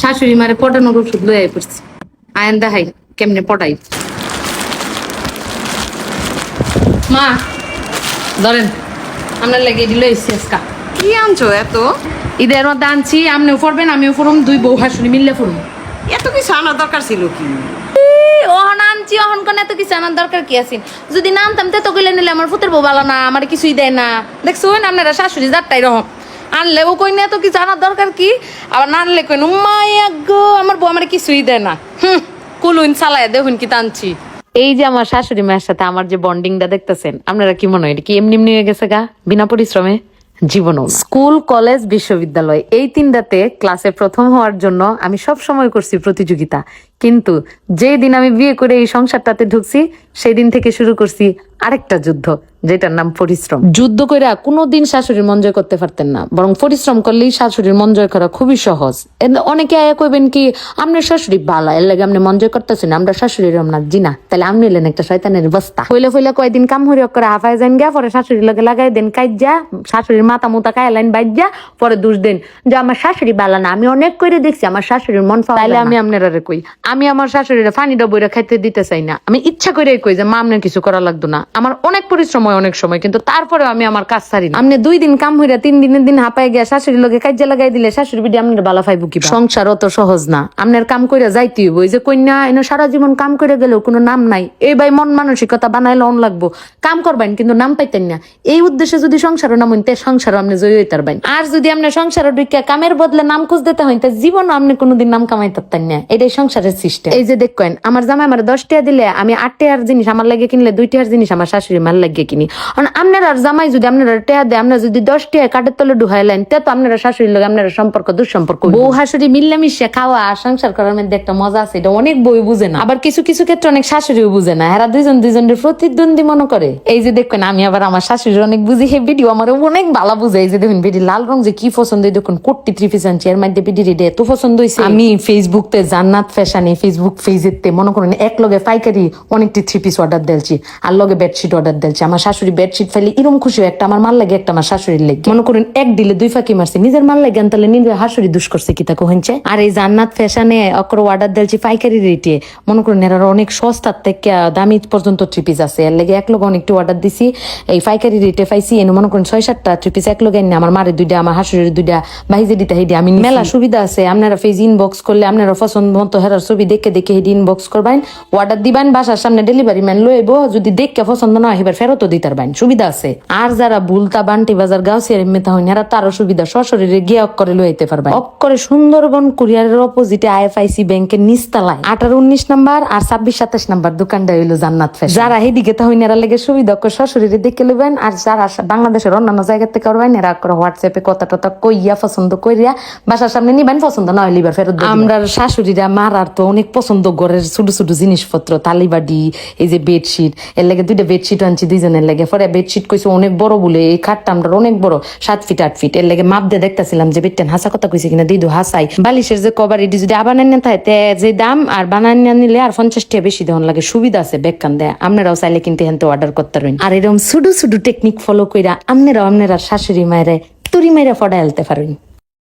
শাশুড়ি মারে পটানোর ওষুধ লয়ে পড়ছি। আয়ন দেখাই কেমনে পটাই। মা ধরেন আপনার লেগে দিল এসকা কি আনছো এত? ঈদের মধ্যে আনছি আপনিও পড়বেন আমিও পড়ুম দুই বউ হাসুনি মিললে পড়ুম। এত কিছু আনার দরকার ছিল কি? ওহন আনছি ওহন কোন এত কিছু আনার দরকার কি আছে? যদি নামতাম তে তো গেলে নিলে আমার ফুতের বউ ভালো না আমার কিছুই দেয় না। দেখছ না আপনারা শাশুড়ি যারটাই রহম। আনলে ও কই না এত কিছু আনার দরকার কি? আবার না আনলে কই মায়া গো আমার বউ আমার কিছুই দেয় না। হুম কুলুন চালায় দেখুন কি টানছি। এই যে আমার শাশুড়ি মায়ের সাথে আমার যে বন্ডিংটা দেখতেছেন আপনারা কি মনে হয় এটা কি এমনি এমনি হয়ে গেছে গা? বিনা পরিশ্রমে? জীবনও স্কুল কলেজ বিশ্ববিদ্যালয় এই তিনটাতে ক্লাসে প্রথম হওয়ার জন্য আমি সব সময় করছি প্রতিযোগিতা। কিন্তু যেই দিন আমি বিয়ে করে এই সংসারটাতে ঢুকছি সেই দিন থেকে শুরু করছি আরেকটা যুদ্ধ যেটার নাম পরিশ্রম। যুদ্ধ করে কোনোদিন শাশুড়ির মন জয় করতে পারতেন না বরং পরিশ্রম করলেই শাশুড়ির মন জয় করা খুবই সহজ। অনেকে আয়া কইবেন কি আপনার শাশুড়ি ভালো এর লাগে আপনি মন জয় করতেছেন আমরা শাশুড়ির না জি না তাহলে আপনি এলেন একটা শয়তানের বস্তা। হইলে ফইলে কয়দিন কাম হরি করে হাফায় যান গিয়া পরে শাশুড়ির লগে লাগাই দেন কাইজা শাশুড়ির মাথা মুতা কায়লাইন বাইজা পরে দুষ দেন যে আমার শাশুড়ি বালা না আমি অনেক করে দেখছি আমার শাশুড়ির মন তাইলে আমি আপনারা কই আমি আমার শাশুড়ির ফানি ডবইরা খাইতে দিতে চাই না। আমি ইচ্ছা করে কই যে, মা, আপনার কিছু করা লাগতো না। আমার অনেক পরিশ্রম হয় অনেক সময়, কিন্তু তারপরেও আমি আমার কাজ সারি না। আপনি দুই দিন কাম হইরা তিন দিনের দিন হাঁপাই গিয়া শাশুড়ির লগে কাজে লাগাই দিলে শাশুড়ি বিডি আপনার বালা ফাইবু কি সংসার অত সহজ না। আপনার কাম কইরা যাইতে হইব। যে কন্যা এনে সারা জীবন কাম করে গেলেও কোনো নাম নাই। এই ভাই মন মানসিকতা বানাইলে অন লাগবো। কাম করবেন, কিন্তু নাম পাইতেন না। এই উদ্দেশ্যে যদি সংসারও নাম হইতে সংসারও আপনি জয় হইতে পারবেন। আর যদি আপনি সংসার ঢুকে কামের বদলে নাম খুঁজ দিতে হইতে জীবন আপনি কোনোদিন নাম কামাইতে পারতেন না। এটাই সংসারের সিস্টেম এই যে দেখেন আমার জামাই আমার দশ টাকা দিলে আমি আট টাকার জিনিস আমার লাগে কিনলে দুই টাকার জিনিস আমার শাশুড়ি মার লাগে কিনি। কারণ আপনার আর জামাই যদি আপনারা টেয়া দেয় আপনারা যদি দশ টাকা কাঠের তলে ঢুকাইলেন তে তো আপনারা শাশুড়ির লগে আপনারা সম্পর্ক দুঃসম্পর্ক বউ শাশুড়ি মিললে খাওয়া আর সংসার করার মধ্যে একটা মজা আছে এটা অনেক বই বুঝে না। আবার কিছু কিছু ক্ষেত্রে অনেক শাশুড়িও বুঝে না। এরা দুইজন দুইজনের প্রতিদ্বন্দ্বী মনে করে। এই যে দেখবেন আমি আবার আমার শাশুড়ির অনেক বুঝি হে ভিডিও আমার অনেক ভালো বুঝে। এই যে দেখুন ভিডি লাল রং যে কি পছন্দ দেখুন কোটি থ্রি পিস আনছি এর মধ্যে ভিডি রেডি এত পছন্দ হয়েছে আমি ফেসবুক তে জান্নাত ফ্যাশনে ফেসবুক পেজের তে মনে করেন এক লগে পাইকারি অনেকটি থ্রি পিস অর্ডার দিলছি, আর লগে বেডশিট অর্ডার দিলছি। আমার শাশুড়ি বেডশিট ফেলে এরকম খুশি একটা আমার মাল লাগে, একটা আমার শাশুড়ির লেগে। মনে করেন এক দিলে দুই ফাঁকি মারছে, নিজের মাল লাগে, তাহলে নিজের শাশুড়ি দুষ করছে কি তা কহেনছে আর এই জান্নাত ফ্যাশনে অকর অর্ডার দিলছি পাইকারি রেটে মনে করেন এরা অনেক সস্তার থেকে দামি পর্যন্ত থ্রি পিস আছে। এর লেগে এক লগে অনেকটি অর্ডার দিছি, এই পাইকারি রেটে পাইছি, এনে মনে করেন ছয় সাতটা থ্রি পিস এক লগে এনে আমার মারে দুইটা, আমার শাশুড়ির দুইটা ভাইজে দিতে হেডি আমি মেলা সুবিধা আছে, আপনারা ফেজ ইনবক্স করলে আপনারা পছন্দ মতো হেরার ছবি দেখে দেখে হেডি ইনবক্স করবেন অর্ডার দিবেন বাসার সামনে ডেলিভারি ম্যান লইব যদি দেখে পছন্দ না এবার ফেরতও দিতে পারবেন সুবিধা আছে। আর যারা ভুলতা বান্টি বাজার গাউসিয়ার মেতা হইন এরা তারও সুবিধা, সশরীরে গিয়ে অক্করে লইতে পারবেন অক্করে সুন্দরবন কুরিয়ারের অপোজিটে আইএফআইসি ব্যাংকের নিস্তালায়। আঠারো উনিশ নাম্বার আর ছাব্বিশ সাতাশ নাম্বার দোকানটা হইল জান্নাত ফ্যাশন যারা এদিকে তা হইন এরা লেগে সুবিধা অক্কর সশরীরে দেখে লইবেন আর যারা বাংলাদেশের অন্যান্য জায়গা থেকে করবেন এরা অক্কর হোয়াটসঅ্যাপে কথা টথা কইয়া, পছন্দ কইরা, বাসার সামনে নিবেন পছন্দ না হইলে ফেরত আমরা শাশুড়িরা মারার তো অনেক পছন্দ ঘরের ছোট ছোট জিনিসপত্র তালিবাডি এই যে বেডশিট এর লাগে দুইটা বেডশিট আনছি দুইজনের লাগে। পরে বেডশিট কইছে, অনেক বড় বলে, এই খাটটা আমরা অনেক বড়, সাত ফিট আট ফিট এর লাগে মাপ দিয়ে দেখতেছিলাম যে বেডটেন হাসা কথা কইছে কিনা দিদু হাসাই বালিশের যে কভার এটি যদি আবার নেন থাকে তে যে দাম, আর বানান নিলে আর পঞ্চাশ টাকা বেশি দেওয়ান লাগে, সুবিধা আছে বেকান দেয়। আপনারাও চাইলে কিন্তু হেনতে অর্ডার করতে পারবেন আর এরকম শুধু শুধু টেকনিক ফলো কইরা, আপনারাও আপনারা শাশুড়ি মায়েরা তুরি মায়েরা ফডা আলতে পারবেন